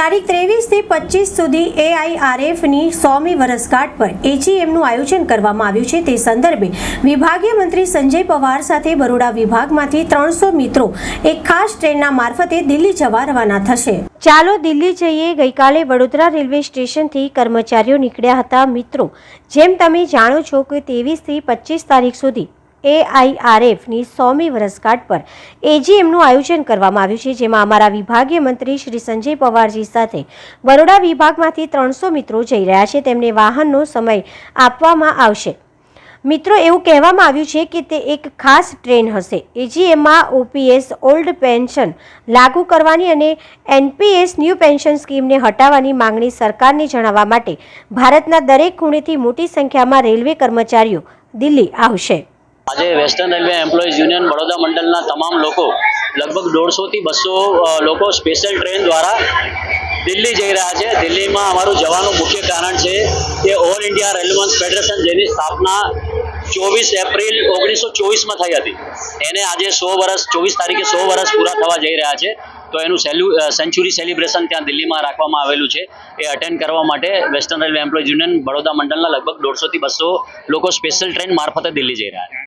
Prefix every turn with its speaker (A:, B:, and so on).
A: તારીખ ત્રેવીસથી પચીસ સુધી એઆઈઆરએફની સોમી વરસગાંઠ પર એજીએમનું આયોજન કરવામાં આવ્યું છે. તે સંદર્ભે વિભાગીય મંત્રી સંજય પવાર સાથે બરોડા વિભાગમાંથી ત્રણસો મિત્રો એક ખાસ ટ્રેનના મારફતે દિલ્હી જવા રવાના થશે. ચાલો દિલ્હી જઈએ. ગઈકાલે વડોદરા રેલવે સ્ટેશનથી કર્મચારીઓ નીકળ્યા હતા મિત્રો. જેમ તમે જાણો છો કે ત્રેવીસથી પચીસ તારીખ સુધી એઆઈઆરએફની સોમી વરસગાંઠ પર એજીએમનું આયોજન કરવામાં આવ્યું છે, જેમાં અમારા વિભાગીય મંત્રી શ્રી સંજય પવારજી સાથે બરોડા વિભાગમાંથી ત્રણસો મિત્રો જઈ રહ્યા છે, તેમને વાહનનો સમય આપવામાં આવશે. મિત્રો, એવું કહેવામાં આવ્યું છે કે તે એક ખાસ ટ્રેન હશે. એજીએમમાં ઓપીએસ ઓલ્ડ પેન્શન લાગુ કરવાની અને એનપીએસ ન્યૂ પેન્શન સ્કીમને હટાવવાની માંગણી સરકારને જણાવવા માટે ભારતના દરેક ખૂણેથી મોટી સંખ્યામાં રેલવે કર્મચારીઓ દિલ્હી આવશે.
B: આજે western railway employees union Baroda મંડળના તમામ લોકો, લગભગ દોઢસોથી બસો લોકો સ્પેશિયલ ટ્રેન દ્વારા દિલ્હી જઈ રહ્યા છે. દિલ્હીમાં અમારું જવાનું મુખ્ય કારણ છે કે ઓલ ઇન્ડિયા રેલવન્સ ફેડરેશન જેની સ્થાપના ચોવીસ એપ્રિલ ઓગણીસો ચોવીસમાં થઈ હતી. એને આજે સો વર્ષ ચોવીસ તારીખે સો વર્ષ પૂરા થવા જઈ રહ્યા છે. તો એનું સેલ્યુ સેન્ચુરી સેલિબ્રેશન ત્યાં દિલ્હીમાં રાખવામાં આવેલું છે. એ અટેન્ડ કરવા માટે western railway employees union Baroda મંડળના લગભગ દોઢસોથી બસો લોકો સ્પેશિયલ ટ્રેન મારફતે દિલ્હી જઈ રહ્યા છે.